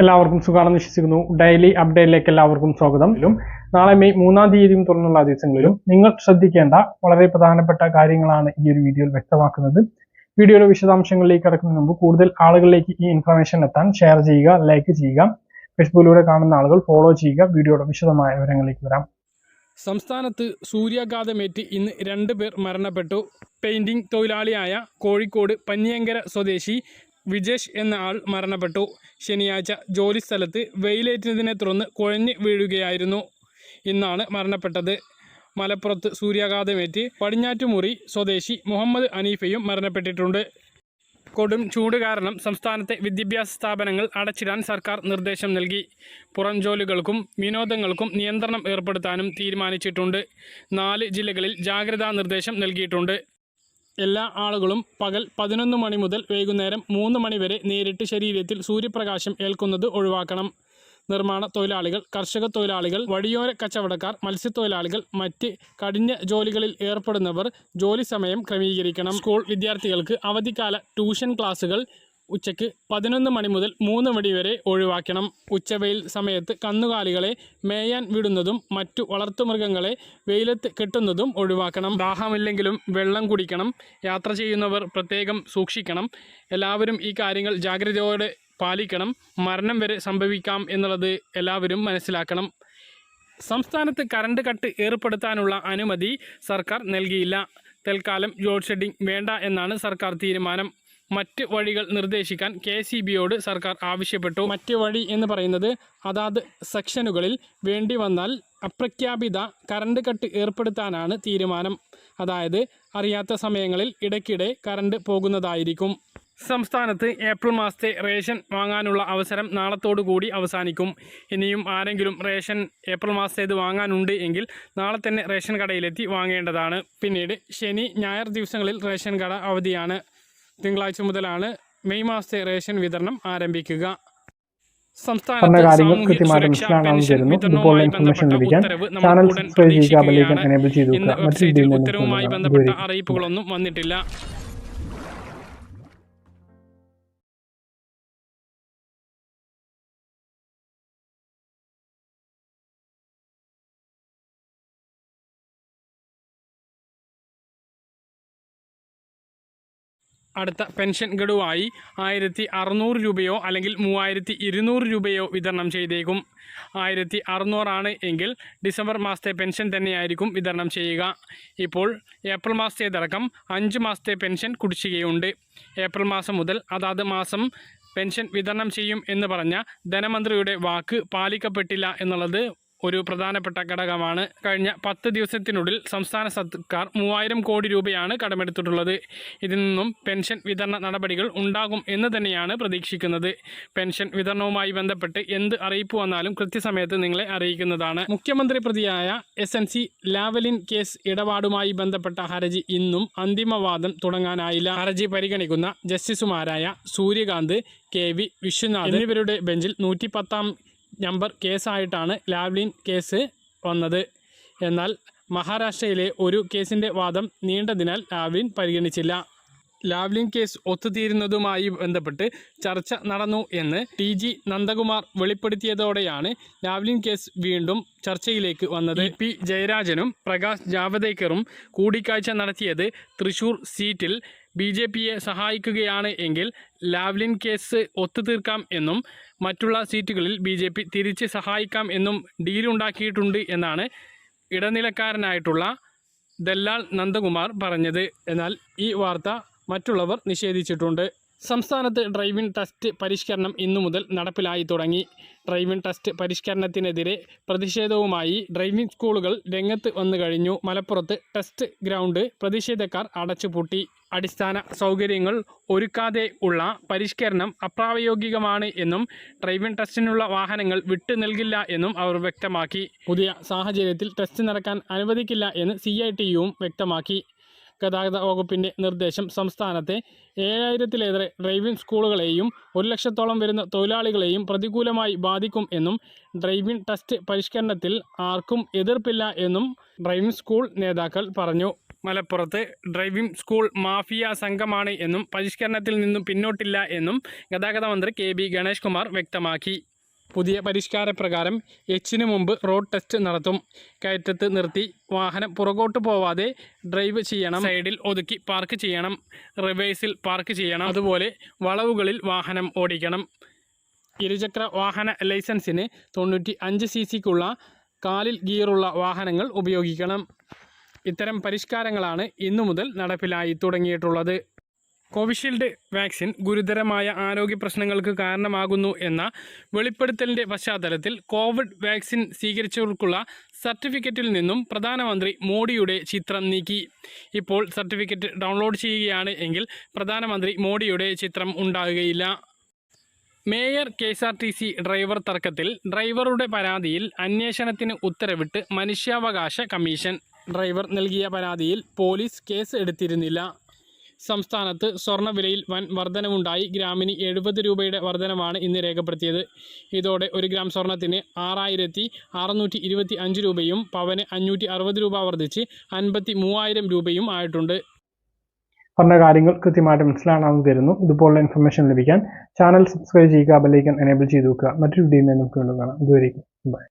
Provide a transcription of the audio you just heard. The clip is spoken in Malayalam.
എല്ലാവർക്കും സുഖമാണെന്ന് വിശ്വസിക്കുന്നു. ഡെയിലി അപ്ഡേറ്റിലേക്ക് എല്ലാവർക്കും സ്വാഗതം. നാളെ മെയ് മൂന്നാം തീയതിയും തുടർന്നുള്ള ദിവസങ്ങളിലും നിങ്ങൾ ശ്രദ്ധിക്കേണ്ട വളരെ പ്രധാനപ്പെട്ട കാര്യങ്ങളാണ് ഈ ഒരു വീഡിയോയിൽ വ്യക്തമാക്കുന്നത്. വീഡിയോയുടെ വിശദാംശങ്ങളിലേക്ക് കടക്കുന്നതിന് മുമ്പ് കൂടുതൽ ആളുകളിലേക്ക് ഈ ഇൻഫർമേഷൻ എത്താൻ ഷെയർ ചെയ്യുക ലൈക്ക് ചെയ്യുക ഫേസ്ബുക്കിലൂടെ കാണുന്ന ആളുകൾ ഫോളോ ചെയ്യുക വീഡിയോയുടെ വിശദമായ വിവരങ്ങളിലേക്ക് വരാം. സംസ്ഥാനത്ത് സൂര്യാഘാതമേറ്റ് ഇന്ന് രണ്ട് പേർ മരണപ്പെട്ടു. പെയിന്റിംഗ് തൊഴിലാളിയായ കോഴിക്കോട് പന്നിയങ്കര സ്വദേശി വിജേഷ് എന്ന ആൾ മരണപ്പെട്ടു. ശനിയാഴ്ച ജോലിസ്ഥലത്ത് വെയിലേറ്റതിനെ തുടർന്ന് കുഴഞ്ഞ് വീഴുകയായിരുന്നു. ഇന്നാണ് മരണപ്പെട്ടത്. മലപ്പുറത്ത് സൂര്യാഘാതമേറ്റ് പടിഞ്ഞാറ്റുമുറി സ്വദേശി മുഹമ്മദ് അനീഫയും മരണപ്പെട്ടിട്ടുണ്ട്. കൊടും ചൂട് കാരണം സംസ്ഥാനത്തെ വിദ്യാഭ്യാസ സ്ഥാപനങ്ങൾ അടച്ചിടാൻ സർക്കാർ നിർദ്ദേശം നൽകി. പുറം ജോലികൾക്കും വിനോദങ്ങൾക്കും നിയന്ത്രണം ഏർപ്പെടുത്താനും തീരുമാനിച്ചിട്ടുണ്ട്. നാല് ജില്ലകളിൽ ജാഗ്രതാ നിർദ്ദേശം നൽകിയിട്ടുണ്ട്. എല്ലാ ആളുകളും പകൽ പതിനൊന്ന് മണി മുതൽ വൈകുന്നേരം മൂന്ന് മണി വരെ നേരിട്ട് ശരീരത്തിൽ സൂര്യപ്രകാശം ഏൽക്കുന്നത് ഒഴിവാക്കണം. നിർമ്മാണ തൊഴിലാളികൾ കർഷക തൊഴിലാളികൾ വഴിയോര കച്ചവടക്കാർ മത്സ്യത്തൊഴിലാളികൾ മറ്റ് കഠിന ജോലികളിൽ ഏർപ്പെടുന്നവർ ജോലി സമയം ക്രമീകരിക്കണം. സ്കൂൾ വിദ്യാർത്ഥികൾക്ക് അവധിക്കാല ട്യൂഷൻ ക്ലാസുകൾ ഉച്ചയ്ക്ക് പതിനൊന്ന് മണി മുതൽ മൂന്ന് മണി വരെ ഒഴിവാക്കണം. ഉച്ചവെയിൽ സമയത്ത് കന്നുകാലികളെ മേയാൻ വിടുന്നതും മറ്റു വളർത്തുമൃഗങ്ങളെ വെയിലത്ത് കെട്ടുന്നതും ഒഴിവാക്കണം. ദാഹമില്ലെങ്കിലും വെള്ളം കുടിക്കണം. യാത്ര ചെയ്യുന്നവർ പ്രത്യേകം സൂക്ഷിക്കണം. എല്ലാവരും ഈ കാര്യങ്ങൾ ജാഗ്രതയോടെ പാലിക്കണം. മരണം വരെ സംഭവിക്കാം എന്നുള്ളത് എല്ലാവരും മനസ്സിലാക്കണം. സംസ്ഥാനത്ത് കറണ്ട് കട്ട് ഏർപ്പെടുത്താനുള്ള അനുമതി സർക്കാർ നൽകിയില്ല. തൽക്കാലം ലോഡ് ഷെഡിംഗ് വേണ്ട എന്നാണ് സർക്കാർ തീരുമാനം. മറ്റ് വഴികൾ നിർദ്ദേശിക്കാൻ കെ സി ബിയോട് സർക്കാർ ആവശ്യപ്പെട്ടു. മറ്റ് വഴി എന്ന് പറയുന്നത് അതാത് സെക്ഷനുകളിൽ വേണ്ടി വന്നാൽ അപ്രഖ്യാപിത കറണ്ട് കട്ട് ഏർപ്പെടുത്താനാണ് തീരുമാനം. അതായത് അറിയാത്ത സമയങ്ങളിൽ ഇടയ്ക്കിടെ കറണ്ട് പോകുന്നതായിരിക്കും. സംസ്ഥാനത്ത് ഏപ്രിൽ മാസത്തെ റേഷൻ വാങ്ങാനുള്ള അവസരം നാളത്തോടു കൂടി അവസാനിക്കും. ഇനിയും ആരെങ്കിലും റേഷൻ ഏപ്രിൽ മാസത്തേത് വാങ്ങാനുണ്ട് എങ്കിൽ നാളെ തന്നെ റേഷൻ കടയിലെത്തി വാങ്ങേണ്ടതാണ്. പിന്നീട് ശനി ഞായർ ദിവസങ്ങളിൽ റേഷൻ കട അവധിയാണ്. തിങ്കളാഴ്ച മുതലാണ് മെയ് മാസത്തെ റേഷൻ വിതരണം ആരംഭിക്കുക. സംസ്ഥാനത്ത് ഇന്ന് വെബ്സൈറ്റിൽ ഉത്തരവുമായി ബന്ധപ്പെട്ട അറിയിപ്പുകളൊന്നും വന്നിട്ടില്ല. അടുത്ത പെൻഷൻ ഗഡുവായി ആയിരത്തി അറുന്നൂറ് രൂപയോ അല്ലെങ്കിൽ മൂവായിരത്തി ഇരുന്നൂറ് രൂപയോ വിതരണം ചെയ്തേക്കും. ആയിരത്തി അറുന്നൂറാണ് എങ്കിൽ ഡിസംബർ മാസത്തെ പെൻഷൻ തന്നെയായിരിക്കും വിതരണം ചെയ്യുക. ഇപ്പോൾ ഏപ്രിൽ മാസത്തേതടക്കം അഞ്ച് മാസത്തെ പെൻഷൻ കുടിശ്ശികയുണ്ട്. ഏപ്രിൽ മാസം മുതൽ അതാത് മാസം പെൻഷൻ വിതരണം ചെയ്യും എന്ന് പറഞ്ഞ ധനമന്ത്രിയുടെ വാക്ക് പാലിക്കപ്പെട്ടില്ല എന്നുള്ളത് ഒരു പ്രധാനപ്പെട്ട ഘടകമാണ്. കഴിഞ്ഞ പത്ത് ദിവസത്തിനുള്ളിൽ സംസ്ഥാന സർക്കാർ മൂവായിരം കോടി രൂപയാണ് കടമെടുത്തിട്ടുള്ളത്. ഇതിൽ നിന്നും പെൻഷൻ വിതരണ നടപടികൾ ഉണ്ടാകും എന്ന് തന്നെയാണ് പ്രതീക്ഷിക്കുന്നത്. പെൻഷൻ വിതരണവുമായി ബന്ധപ്പെട്ട് എന്ത് അറിയിപ്പ് വന്നാലും കൃത്യസമയത്ത് നിങ്ങളെ അറിയിക്കുന്നതാണ്. മുഖ്യമന്ത്രി പ്രതിയായ S N C Lavalin case ഇടപാടുമായി ബന്ധപ്പെട്ട ഹർജി ഇന്നും അന്തിമവാദം തുടങ്ങാനായില്ല. ഹർജി പരിഗണിക്കുന്ന ജസ്റ്റിസുമാരായ സൂര്യകാന്ത് കെ വി വിശ്വനാഥ് എന്നിവരുടെ ബെഞ്ചിൽ നൂറ്റി പത്താം നമ്പർ കേസായിട്ടാണ് ലാവ്ലിൻ കേസ് വന്നത്. എന്നാൽ മഹാരാഷ്ട്രയിലെ ഒരു കേസിന്റെ വാദം നീണ്ടതിനാൽ ലാവ്ലിൻ പരിഗണിച്ചില്ല. ലാവ്ലിൻ കേസ് ഒത്തുതീരുന്നതുമായി ബന്ധപ്പെട്ട് ചർച്ച നടന്നു എന്ന് ടി ജി നന്ദകുമാർ വെളിപ്പെടുത്തിയതോടെയാണ് ലാവ്ലിൻ കേസ് വീണ്ടും ചർച്ചയിലേക്ക് വന്നത്. പി ജയരാജനും പ്രകാശ് ജാവദേക്കറും കൂടിക്കാഴ്ച നടത്തിയത് തൃശൂർ സീറ്റിൽ ബി ജെ പിയെ സഹായിക്കുകയാണ് എങ്കിൽ ലാവ്ലിൻ കേസ് ഒത്തുതീർക്കാം എന്നും മറ്റുള്ള സീറ്റുകളിൽ ബി ജെ പി തിരിച്ച് സഹായിക്കാം എന്നും ഡീലുണ്ടാക്കിയിട്ടുണ്ട് എന്നാണ് ഇടനിലക്കാരനായിട്ടുള്ള ദല്ലാൽ നന്ദകുമാർ പറഞ്ഞത്. എന്നാൽ ഈ വാർത്ത മറ്റുള്ളവർ നിഷേധിച്ചിട്ടുണ്ട്. സംസ്ഥാനത്ത് ഡ്രൈവിംഗ് ടെസ്റ്റ് പരിഷ്കരണം ഇന്നു മുതൽ നടപ്പിലായി തുടങ്ങി. ഡ്രൈവിംഗ് ടെസ്റ്റ് പരിഷ്കരണത്തിനെതിരെ പ്രതിഷേധവുമായി ഡ്രൈവിംഗ് സ്കൂളുകൾ രംഗത്ത് വന്നു കഴിഞ്ഞു. മലപ്പുറത്ത് ടെസ്റ്റ് ഗ്രൗണ്ട് പ്രതിഷേധക്കാർ അടച്ചുപൂട്ടി. അടിസ്ഥാന സൗകര്യങ്ങൾ ഒരുക്കാതെ ഉള്ള പരിഷ്കരണം അപ്രായോഗികമാണ് എന്നും ഡ്രൈവിംഗ് ടെസ്റ്റിനുള്ള വാഹനങ്ങൾ വിട്ടു നൽകില്ല എന്നും അവർ വ്യക്തമാക്കി. പുതിയ സാഹചര്യത്തിൽ ടെസ്റ്റ് നടക്കാൻ അനുവദിക്കില്ല എന്ന് സി വ്യക്തമാക്കി. ഗതാഗത വകുപ്പിന്റെ നിർദ്ദേശം സംസ്ഥാനത്തെ ഏഴായിരത്തിലേറെ ഡ്രൈവിംഗ് സ്കൂളുകളെയും ഒരു ലക്ഷത്തോളം വരുന്ന തൊഴിലാളികളെയും പ്രതികൂലമായി ബാധിക്കും എന്നും ഡ്രൈവിംഗ് ടെസ്റ്റ് പരിഷ്കരണത്തിൽ ആർക്കും എതിർപ്പില്ല എന്നും ഡ്രൈവിംഗ് സ്കൂൾ നേതാക്കൾ പറഞ്ഞു. മലപ്പുറത്ത് ഡ്രൈവിംഗ് സ്കൂൾ മാഫിയ സംഘമാണ് എന്നും പരിഷ്കരണത്തിൽ നിന്നും പിന്നോട്ടില്ല എന്നും ഗതാഗത മന്ത്രി കെ ബി ഗണേഷ് കുമാർ വ്യക്തമാക്കി. പുതിയ പരിഷ്കാരപ്രകാരം എച്ചിന് മുമ്പ് റോഡ് ടെസ്റ്റ് നടത്തും. കയറ്റത്ത് നിർത്തി വാഹനം പുറകോട്ട് പോവാതെ ഡ്രൈവ് ചെയ്യണം. സൈഡിൽ ഒതുക്കി പാർക്ക് ചെയ്യണം. റിവേഴ്സിൽ പാർക്ക് ചെയ്യണം. അതുപോലെ വളവുകളിൽ വാഹനം ഓടിക്കണം. ഇരുചക്ര വാഹന ലൈസൻസിന് തൊണ്ണൂറ്റി അഞ്ച് സി സിക്കുള്ള കാലിൽ ഗിയറുള്ള വാഹനങ്ങൾ ഉപയോഗിക്കണം. ഇത്തരം പരിഷ്കാരങ്ങളാണ് ഇന്നു മുതൽ നടപ്പിലായി തുടങ്ങിയിട്ടുള്ളത്. കോവിഷീൽഡ് വാക്സിൻ ഗുരുതരമായ ആരോഗ്യ പ്രശ്നങ്ങൾക്ക് കാരണമാകുന്നു എന്ന വെളിപ്പെടുത്തലിന്റെ പശ്ചാത്തലത്തിൽ കോവിഡ് വാക്സിൻ സ്വീകരിച്ചവർക്കുള്ള സർട്ടിഫിക്കറ്റിൽ നിന്നും പ്രധാനമന്ത്രി മോഡിയുടെ ചിത്രം നീക്കി. ഇപ്പോൾ സർട്ടിഫിക്കറ്റ് ഡൗൺലോഡ് ചെയ്യുകയാണ് എങ്കിൽ പ്രധാനമന്ത്രി മോഡിയുടെ ചിത്രം ഉണ്ടാകുകയില്ല. Mayor K S R T C driver തർക്കത്തിൽ ഡ്രൈവറുടെ പരാതിയിൽ അന്വേഷണത്തിന് ഉത്തരവിട്ട് മനുഷ്യാവകാശ കമ്മീഷൻ. ഡ്രൈവർ നൽകിയ പരാതിയിൽ പോലീസ് കേസ് എടുത്തിരുന്നില്ല. സംസ്ഥാനത്ത് സ്വർണവിലയിൽ വൻ വർധനവുണ്ടായി. ഗ്രാമിന് എഴുപത് രൂപയുടെ വർധനമാണ് ഇന്ന് രേഖപ്പെടുത്തിയത്. ഇതോടെ ഒരു ഗ്രാം സ്വർണത്തിന് ആറായിരത്തി അറുന്നൂറ്റി ഇരുപത്തി അഞ്ച് രൂപയും പവന് അഞ്ഞൂറ്റി അറുപത് രൂപ വർദ്ധിച്ച് അൻപത്തി മൂവായിരം രൂപയും ആയിട്ടുണ്ട്. പറഞ്ഞ കാര്യങ്ങൾ കൃത്യമായിട്ട് മനസ്സിലാണെന്ന് തരുന്നു. ഇതുപോലുള്ള ഇൻഫർമേഷൻ ലഭിക്കാൻ ചാനൽ സബ്സ്ക്രൈബ് ചെയ്യുക ബെല്ലൈക്കൻ എനേബിൾ ചെയ്ത് വെക്കുക. മറ്റൊരു വീഡിയോയിൽ നമുക്ക് കാണാം. ഇതുവരെയും ബൈ